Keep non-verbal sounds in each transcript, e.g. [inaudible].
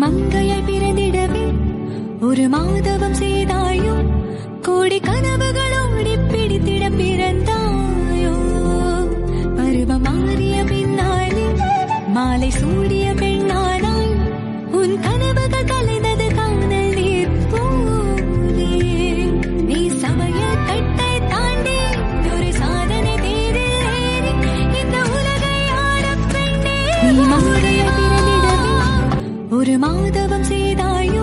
மங்கையாய் பிறந்திடவே ஒரு மாதவம் செய்தாயோ கோடி கனவுகளோடி பிடித்திட பிறந்தாயோ. பருவம் மாறிய பின்னாலே மாலை சூடிய பெண்ணானாய் உன் கனவுகள் கலைந்தது காணல் நீர் போலே நீ சமய கட்டை தாண்டி ஒரு சாதனை இந்த உலகை பெண்ணே ஒரு மாதவம் செய்தாயோ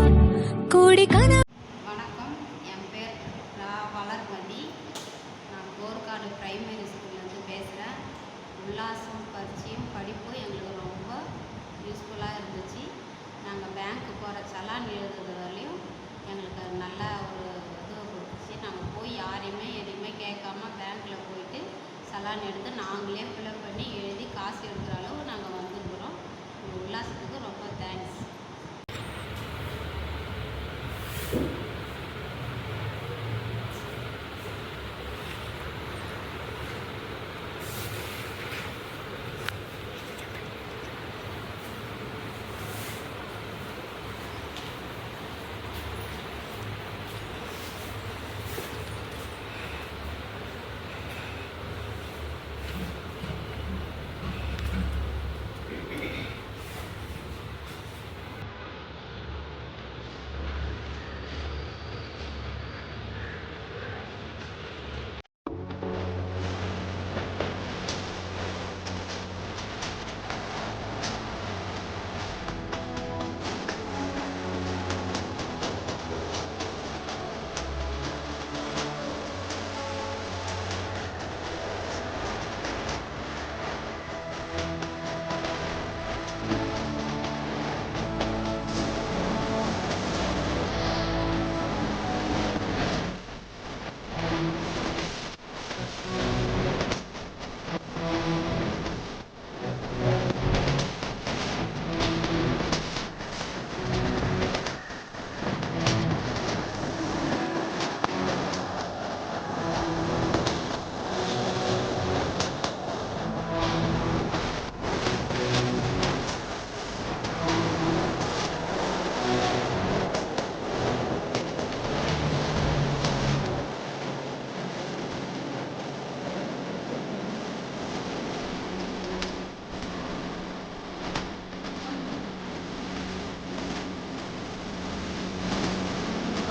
கோடி கனவு வணக்கம். என் பேர் ரா வளர்மதி. நான் போர்க்காடு பிரைமரி ஸ்கூல்லேருந்து பேசுகிறேன். உல்லாசம் பரிச்சயம் படிப்பும் எங்களுக்கு ரொம்ப யூஸ்ஃபுல்லாக இருந்துச்சு. நாங்கள் பேங்க்கு போகிற சலான் எழுதுறது வரையும் எங்களுக்கு நல்ல ஒரு இது கொடுத்துச்சு. நாங்கள் போய் யாரையுமே எதையுமே கேட்காம பேங்க்கில் போயிட்டு சலான் எடுத்து நாங்களே ஃபில்அப் பண்ணி எழுதி காசு எடுக்கிற அளவு நாங்கள் வந்துருக்குறோம். உங்கள் உல்லாசத்துக்கு ரொம்ப தேங்க்ஸ் Thank you.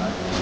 Amen.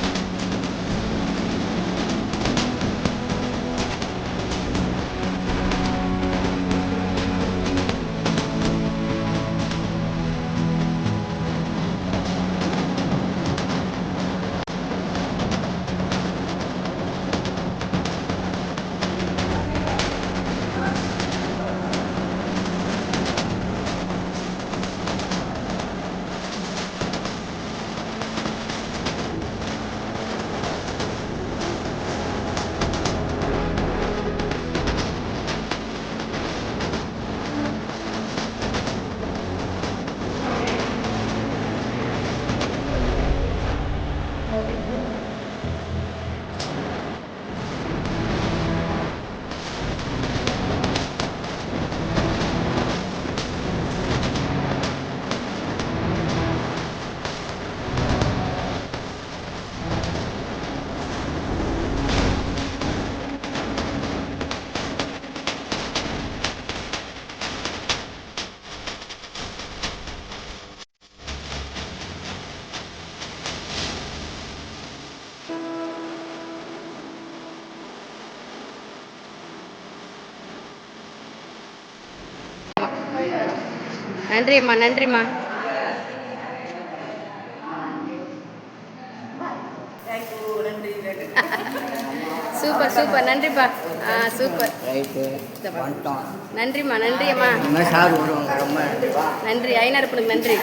நன்றிம்மா நன்றிம்மா. Super super. நன்றிப்பா. ஆ சூப்பர். நன்றிம்மா நன்றியம்மா. வருவாங்க. ரொம்ப நன்றி. ஐநூறுப்புனுக்கு நன்றி.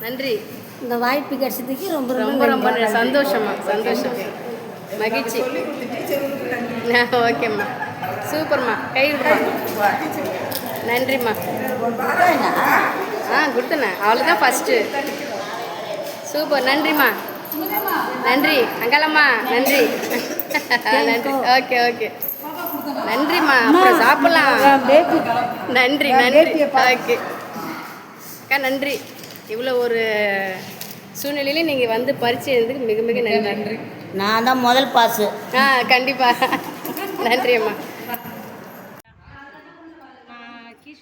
நன்றி. இந்த வாய்ப்பு கிடைச்சதுக்கு ரொம்ப ரொம்ப ரொம்ப நன்றி. சந்தோஷம்மா. சந்தோஷம். மகிழ்ச்சி. ஆ, ஓகேம்மா. சூப்பர்மா. கை விடுமா. நன்றிம்மா. ஆ கொடுத்தண்ணே. அவ்வளோதான் ஃபஸ்ட்டு சூப்பர் நன்றிம்மா. நன்றி. அங்கலம்மா நன்றி. நன்றி ஓகே ஓகே நன்றிம்மா. அப்புறம் சாப்பிடலாம். பேபி நன்றி நன்றி. ஓகே அக்கா நன்றி. இவ்வளோ ஒரு சூழ்நிலையிலையும் நீங்கள் வந்து பரிச்சை எழுதுக்கு மிக மிக நன்றி. நான் தான் முதல் பாஸு. ஆ கண்டிப்பாக நன்றி அம்மா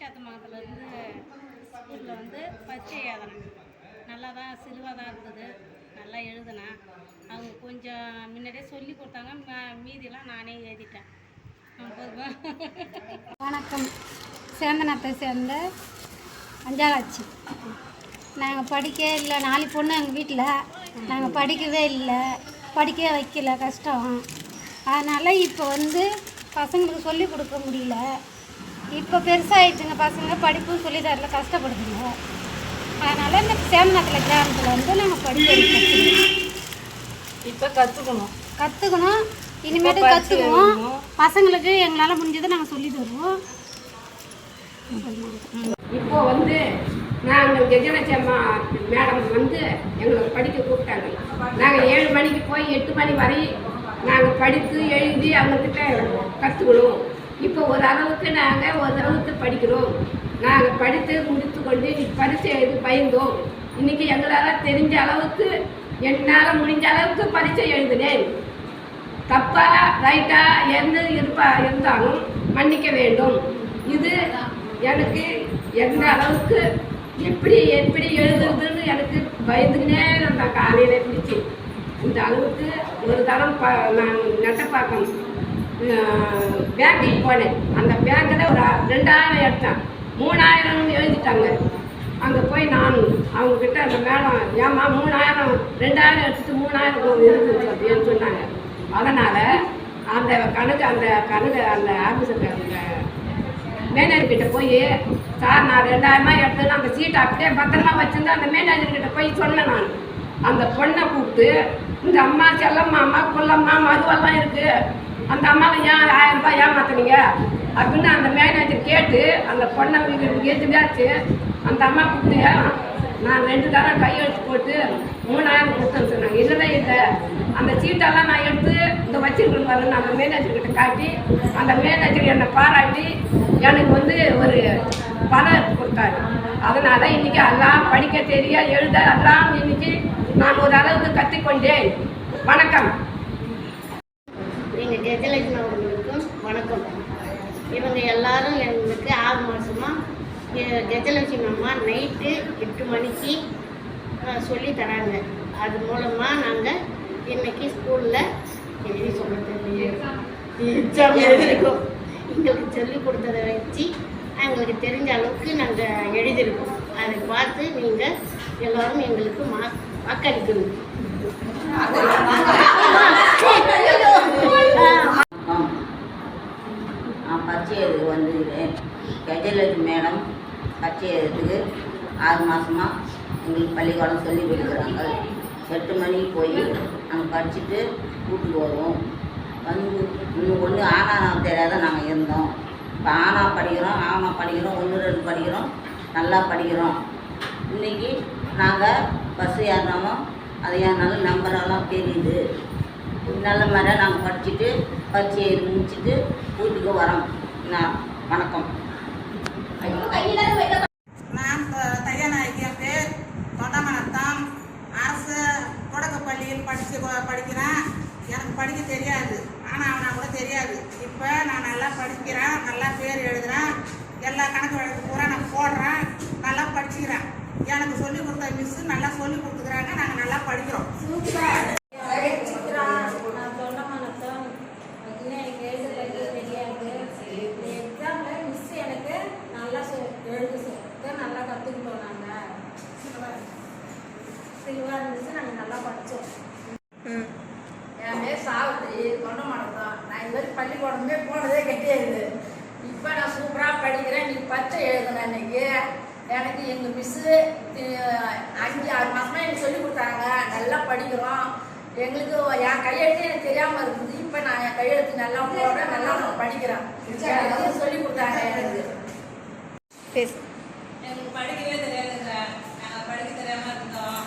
நான் கீழ்ஷாத்து ஸ்கூலில் வந்து பரீட்சை எழுதினேன் நல்லா தான் சிலுவாக தான் இருந்தது. நல்லா எழுதினேன் அவங்க கொஞ்சம் முன்னாடியே சொல்லி கொடுத்தாங்க. ம- மீதியெல்லாம் நானே எழுதிட்டேன். வணக்கம். சேந்தனத்தை சேர்ந்த அஞ்சாளாச்சி. நாங்கள் படிக்கவே இல்லை. நாலு பொண்ணு எங்கள் வீட்டில் நாங்கள் படிக்கவே இல்லை. படிக்க வைக்கல. கஷ்டம். அதனால் இப்போ வந்து பசங்களுக்கு சொல்லிக் கொடுக்க முடியல. இப்போ பெருசாகிடுச்சுங்க பசங்க படிப்பும் சொல்லி தரல கஷ்டப்படுதுங்க அதனால் இந்த சேந்தனத்தில் கிராமத்தில் வந்து நாங்கள் படிக்க இப்போ கற்றுக்கணும் கற்றுக்கணும் இனிமேட்டு கற்றுக்குவோம் பசங்களுக்கு எங்களால் முடிஞ்சதை நாங்கள் சொல்லி தருவோம். இப்போ வந்து நாங்கள் கஜலட்சி அம்மா மேடம் வந்து எங்களை படிக்க கூப்பிட்டாங்க. நாங்கள் ஏழு மணிக்கு போய் எட்டு மணி வரை நாங்கள் படித்து எழுதி அவங்கக்கிட்ட கற்றுக்கணும் இப்போ ஓரளவுக்கு நாங்கள் ஒரு படிக்கிறோம். நாங்கள் படித்து முடித்து கொண்டு பரிசு எழுதி பயந்தோம் இன்னைக்கு எங்களால் தெரிஞ்ச அளவுக்கு என்னால் முடிஞ்ச அளவுக்கு பரீட்சை எழுதினேன். தப்பா ரைட்டா எந்த இருப்பா இருந்தாலும் மன்னிக்க வேண்டும். இது எனக்கு எந்த அளவுக்கு எப்படி எப்படி எழுதுறதுன்னு எனக்கு பயந்துக்கினே நான் காலையில் பிடிச்சி இந்த அளவுக்கு ஒரு தரம் ப நான் நெட்டப்பாக்கம். பேங்க்குக்கு போனேன். அந்த பேங்க்கில் ஒரு ரெண்டாயிரம் எடுத்தேன். மூணாயிரம் எழுதிட்டாங்க. அங்கே போய் நான் அவங்கக்கிட்ட அந்த மேடம் ஏம்மா மூணாயிரம் ரெண்டாயிரம் எடுத்துட்டு மூணாயிரம் இருக்குது அப்படின்னு சொன்னாங்க. அதனால் அந்த கணக்கு அந்த கணக்கு அந்த ஆஃபீஸர் அந்த மேனேஜர்கிட்ட போய் சார் நான் ரெண்டாயிரமா எடுத்தேன்னு அந்த சீட்டை அப்படியே பத்திரமா வச்சுருந்து அந்த மேனேஜர்கிட்ட போய் சொன்னேன் நான். அந்த பொண்ணை கூப்பிட்டு இந்த அம்மா செல்லம்மா அம்மா கொல்லம்மா மதுவெல்லாம் இருக்குது அந்த அம்மாவை ஏன் ஆயிரம் ரூபாய் ஏமாத்துனீங்க? அப்படின்னு அந்த மேனேஜர் கேட்டு அந்த பொண்ணை எதுவாச்சு அந்த அம்மா கொடுத்தேன் நான் ரெண்டு தரம் கையெழுத்து போட்டு மூணாயிரம் கொடுத்தேன்னு சொன்னாங்க. இல்லவே இல்லை அந்த சீட்டெல்லாம் நான் எடுத்து இந்த வச்சிருக்கேன் பாருங்க அந்த மேனேஜர்கிட்ட காட்டி அந்த மேனேஜர் என்னை பாராட்டி எனக்கு வந்து ஒரு பணம் கொடுத்தாரு. அதனால் இன்றைக்கி எல்லாம் படிக்க தெரிய எழுத எல்லாம் இன்னைக்கு நான் ஒரு அளவுக்கு கற்றுக்கொண்டேன் வணக்கம். எங்கள் கஜலட்சுமி அவர்களுக்கும் வணக்கம். இவங்க எல்லாரும் எங்களுக்கு ஆறு மாதமாக கஜலட்சுமி அம்மா நைட்டு எட்டு மணிக்கு சொல்லி தராங்க. அது மூலமாக நாங்கள் இன்னைக்கு ஸ்கூலில் எழுதி சொல்ல தெரியும் எங்களுக்கு சொல்லி கொடுத்ததை வச்சு எங்களுக்கு தெரிஞ்ச அளவுக்கு நாங்கள் எழுதியிருக்கோம். அதை பார்த்து நீங்கள் எல்லோரும் எங்களுக்கு மா நான் பச்சை வந்து கஜலட்சுமி மேடம் பச்சை எழுதுக்கு ஆறு மாதமாக எங்களுக்கு பள்ளிக்கூடம் சொல்லி கொடுக்குறாங்க. எட்டு மணிக்கு போய் நாங்கள் படிச்சுட்டு வீட்டுக்கு வருவோம். வந்து இன்னும் ஒன்று ஆனா தெரியாத நாங்கள் இருந்தோம். இப்போ ஆனா படிக்கிறோம் ஆனா படிக்கிறோம் ஒன்று ரெண்டு படிக்கிறோம் நல்லா படிக்கிறோம். இன்றைக்கி நாங்கள் பஸ்ஸு ஏறினாமோ அது ஏறினாலும் நம்பரெல்லாம் தெரியுது. நல்ல மாதிரியாக நாங்கள் படிச்சுட்டு பரீட்சை எழுதி முடிச்சுட்டு வீட்டுக்கு வரோம். நான் வணக்கம். நான் த- தையநாயகி என் பேர் தொண்டமனத்தான் அரசு தொடக்கப்பள்ளியில் படித்து படிக்கிறேன். எனக்கு படிக்க தெரியாது. ஆனால் அவனா கூட தெரியாது. இப்போ நான் நல்லா படிக்கிறேன். நல்லா பேர் எழுதுகிறேன் எல்லா கணக்கு வழக்கு பூரா நான் போடுறேன். நல்லா படிச்சுக்கிறேன். எனக்கு சொல்லி கொடுத்த மிஸ்ஸு நல்லா சொல்லி கொடுத்துக்கிறாங்க. நாங்கள் நல்லா படிக்கிறோம். சூப்பர் தொண்டமானத்தம் இன்னும் எனக்கு எழுதுறது தெரியாது எக்ஸாமில் மிஸ் எனக்கு நல்லா சொ எழுத சொல்லிட்டு நல்லா கற்றுக்கிட்டோம் நாங்கள் சில்வா இருந்துச்சு நாங்கள் நல்லா படித்தோம் என் பேர் சாவித்திரி தொண்டமானம் தான் நான் இது வரைக்கும் பள்ளிக்கூடமே போனதே கிடையாது இப்போ நான் சூப்பராக படிக்கிறேன் நீ பச்சை எழுதுனேன் அன்னைக்கு எனக்கு எங்கள் மிஸ்ஸு அஞ்சு ஆறு மாதமாக எனக்கு சொல்லி கொடுத்தாங்க நல்லா படிக்கிறோம். எங்களுக்கு என் கையெழுத்து எனக்கு தெரியாமல் இருக்குது. இப்போ நான் என் கையெழுத்து நல்லா போடுறேன் நல்லா படிக்கிறேன். சொல்லி கொடுத்தாங்க எனக்கு பேசு எனக்கு படிக்கவே தெரியாதுங்க நாங்கள் படிக்க தெரியாமல் இருந்தோம்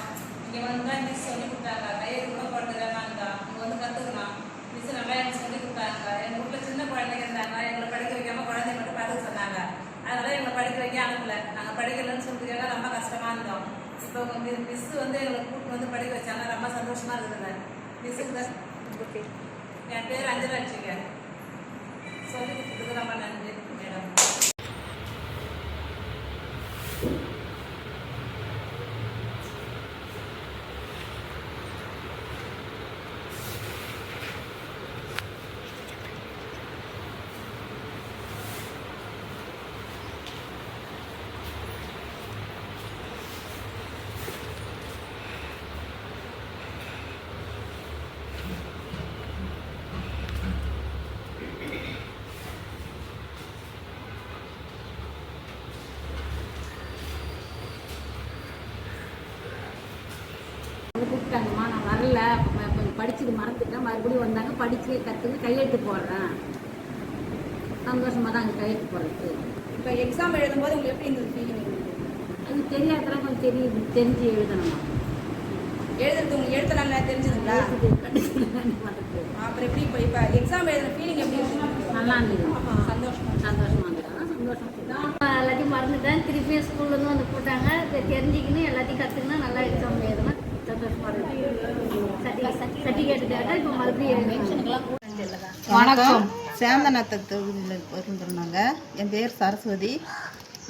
இங்கே வந்து தான் மிஸ் சொல்லி கொடுத்தாங்க கையெழுத்து கூட போட தெரியாமல் இருந்தோம் இங்கே வந்து கற்றுக்கணும் மிஸ் நல்லா எனக்கு சொல்லி கொடுத்தாங்க எங்கள் வீட்டில் சின்ன குழந்தைங்க இருந்தாங்க எங்களை படிக்க வைக்காம குழந்தைங்க மட்டும் பார்த்துக்க சொன்னாங்க அதனால எங்களை படிக்க வைக்க அனுப்பல நாங்கள் படிக்கலன்னு சொல்றதுக்காக ரொம்ப கஷ்டம் கஷ்டமாக இருந்தோம் இப்போ உங்க மிஸ் வந்து எங்களை கூப்பிட்டு வந்து படிக்க வச்சாங்க. ரொம்ப சந்தோஷமா இருக்குதுங்க மிஸ்ஸுக்கு தான். என் பேர் அஞ்சலாட்சிங்க. சொல்லி கொடுத்ததுக்கு ரொம்ப நன்றி மேடம் கூப்பிட்டாங்கம்மா நான் வரல. கொஞ்சம் படிச்சது மறந்துட்டேன். மறுபடியும் வந்தாங்க படித்து கற்றுக்கு கையெழுத்து போடுறேன். சந்தோஷமாக தான் அங்கே கையெழுத்து போடுறது. இப்போ எக்ஸாம் எழுதும்போது உங்களுக்கு எப்படி இருந்தது ஃபீலிங் அது தெரியாதெல்லாம் கொஞ்சம் தெரியுது தெரிஞ்சு எழுதணுமா? எழுதுறது உங்களுக்கு எழுத்து நல்லா தெரிஞ்சதுங்களா [laughs] அப்புறம் எப்படி இப்போ இப்போ எக்ஸாம் எழுதுன ஃபீலிங் எப்படி இருந்தது நல்லா இருந்தது. சந்தோஷமா சந்தோஷமாக இருந்தது. சந்தோஷம் எல்லாத்தையும் மறந்துட்டேன். திருப்பியும் ஸ்கூல்லேருந்து வந்து போட்டாங்க. இதை தெரிஞ்சுக்கின்னு எல்லாத்தையும் கற்றுக்கினா நல்லா எக்ஸாம் எழுதணும் சந்தோஷமாக இருக்கு சர்டிஃபிகேட் கேட்டால் இப்போ மறுபடியும் எழுதணும் வணக்கம். சேந்தனத்தை தொகுதியில் இருந்திருந்தாங்க என் பேர் சரஸ்வதி.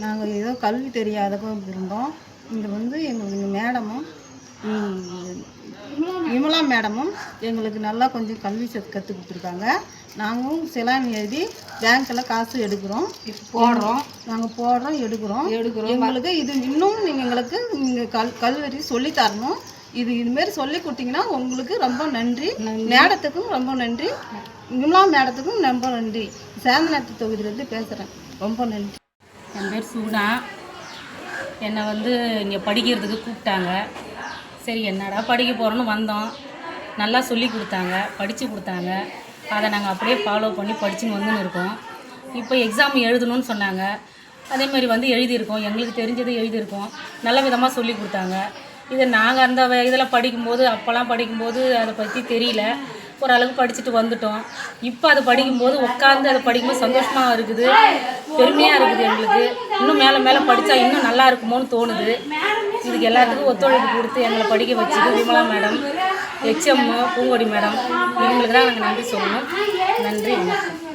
நாங்கள் ஏதோ கல்வி தெரியாதவங்க இருந்தோம். இங்கே வந்து எங்களுக்கு மேடமும் விமலா மேடமும் எங்களுக்கு நல்லா கொஞ்சம் கல்வி கற்றுக் கொடுத்துருக்காங்க. நாங்களும் சிலான் எழுதி பேங்க்கில் காசு எடுக்கிறோம். போடுறோம். நாங்கள் போடுறோம் எடுக்கிறோம். எடுக்கிறோம். எங்களுக்கு இது இன்னும் நீங்கள் எங்களுக்கு நீங்கள் கல் கல்வி சொல்லி தரணும். இது இதுமாரி சொல்லி கொடுத்தீங்கன்னா உங்களுக்கு ரொம்ப நன்றி. மேடத்துக்கும் ரொம்ப நன்றி. விமலா மேடத்துக்கும் ரொம்ப நன்றி. சேந்தநாட்டு தொகுதியிலேருந்து பேசுகிறேன் ரொம்ப நன்றி. என் பேர் சுகுணா என்னை வந்து இங்கே படிக்கிறதுக்கு கூப்பிட்டாங்க. சரி என்னடா படிக்க போகிறோன்னு வந்தோம். நல்லா சொல்லி கொடுத்தாங்க படித்து கொடுத்தாங்க. அதை நாங்கள் அப்படியே ஃபாலோ பண்ணி படிச்சுன்னு வந்துன்னு இருக்கோம். இப்போ எக்ஸாம் எழுதணும்னு சொன்னாங்க. அதே மாதிரி வந்து எழுதியிருக்கோம். எங்களுக்கு தெரிஞ்சது எழுதியிருக்கோம். நல்ல விதமாக சொல்லி கொடுத்தாங்க. இது நாங்கள் அந்த வ- இதெல்லாம் படிக்கும்போது அப்போல்லாம் படிக்கும்போது அதை பற்றி தெரியல. ஓரளவுக்கு படிச்சுட்டு வந்துட்டோம். இப்போ அது படிக்கும்போது உட்காந்து அதை படிக்கும்போது சந்தோஷமாக இருக்குது. பெருமையாக இருக்குது எங்களுக்கு. இன்னும் மேலே மேலே படித்தா இன்னும் நல்லா இருக்குமோன்னு தோணுது. இதுக்கு எல்லாத்துக்கும் ஒத்துழைப்பு கொடுத்து எங்களை படிக்க வச்சுது Vimala madam H M Poongodi madam. இவங்களுக்கு தான் நாங்கள் நன்றி சொல்லணும். நன்றி வணக்கம்.